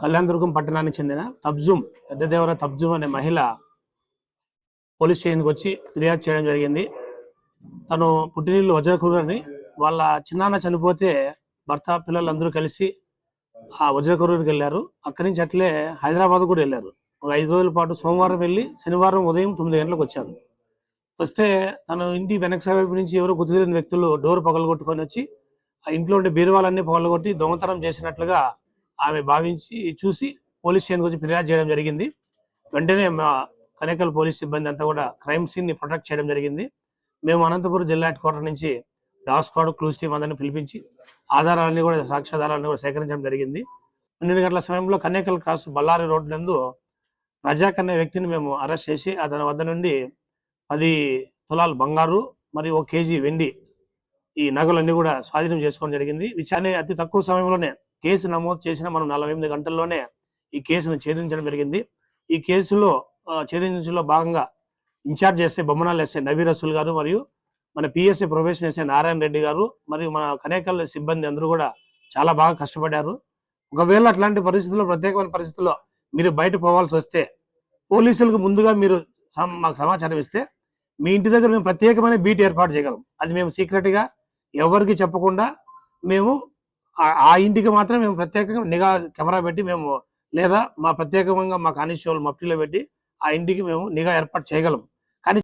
కళ్యాణదుర్గం పట్టణానికి చెందిన తబ్జుమ్ పెద్దదేవర తబ్జుమ్ అనే మహిళ పోలీస్ స్టేషన్కి వచ్చి ఫిర్యాదు చేయడం జరిగింది. తను పుట్టినీళ్ళు వజ్రకూరని వాళ్ళ చిన్నాన్న చనిపోతే భర్త పిల్లలందరూ కలిసి ఆ వజ్రకరూరుకి వెళ్ళారు. అక్కడి నుంచి అట్లే హైదరాబాద్ కూడా వెళ్ళారు. ఒక ఐదు రోజుల పాటు సోమవారం వెళ్ళి శనివారం ఉదయం తొమ్మిది గంటలకు వచ్చారు. వస్తే తను ఇంటి వెనక వైపు నుంచి ఎవరో గుర్తులేని వ్యక్తులు డోర్ పగలగొట్టుకొని వచ్చి ఆ ఇంట్లో ఉండే బీరువాలన్నీ పగలగొట్టి దొంగతనం చేసినట్లుగా ఆమె భావించి చూసి పోలీస్ స్టేషన్కి వచ్చి ఫిర్యాదు చేయడం జరిగింది. వెంటనే మా కనేకల్ పోలీస్ సిబ్బంది అంతా కూడా క్రైమ్ సీన్ని ప్రొటెక్ట్ చేయడం జరిగింది. మేము అనంతపురం జిల్లా హెడ్ క్వార్టర్ నుంచి డాగ్ స్క్వాడ్ క్లూస్ టీమ్ అందరిని పిలిపించి ఆధారాలన్నీ కూడా సాక్ష్యాధారాలన్నీ కూడా సేకరించడం జరిగింది. పన్నెండు గంటల సమయంలో కన్నేకల్ క్రాస్ బళ్ళారి రోడ్డు నందు రజాక్ అనే వ్యక్తిని మేము అరెస్ట్ చేసి అతని వద్ద నుండి పది తులాలు బంగారు మరియు ఒక కేజీ వెండి ఈ నగలన్నీ కూడా స్వాధీనం చేసుకోవడం జరిగింది. విచారణ అతి తక్కువ సమయంలోనే కేసు నమోదు చేసిన మనం నలభై ఎనిమిది గంటల్లోనే ఈ కేసును ఛేదించడం జరిగింది. ఈ కేసులో ఛేదించడంలో భాగంగా ఇన్ఛార్జ్ చేసే బొమ్మనాలు వేస్తే నబీ రసూల్ గారు మరియు మన PSC profession SI Narayana Reddy గారు మరియు మన కనేకల్ సిబ్బంది అందరూ కూడా చాలా బాగా కష్టపడ్డారు. ఒకవేళ అట్లాంటి పరిస్థితుల్లో ప్రత్యేకమైన పరిస్థితుల్లో మీరు బయట పోవాల్సి వస్తే పోలీసులకు ముందుగా మీరు మాకు సమాచారం ఇస్తే మీ ఇంటి దగ్గర మేము ప్రత్యేకమైన బీట్ ఏర్పాటు చేయగలం. అది మేము సీక్రెట్గా ఎవరికి చెప్పకుండా మేము ఆ- ఆ ఇంటికి మాత్రం మేము ప్రత్యేకంగా నిఘా కెమెరా పెట్టి మేము లేదా మా ప్రత్యేకంగా మా కానిస్టేబుల్ మఫ్టీలో పెట్టి ఆ ఇంటికి మేము నిఘా ఏర్పాటు చేయగలం.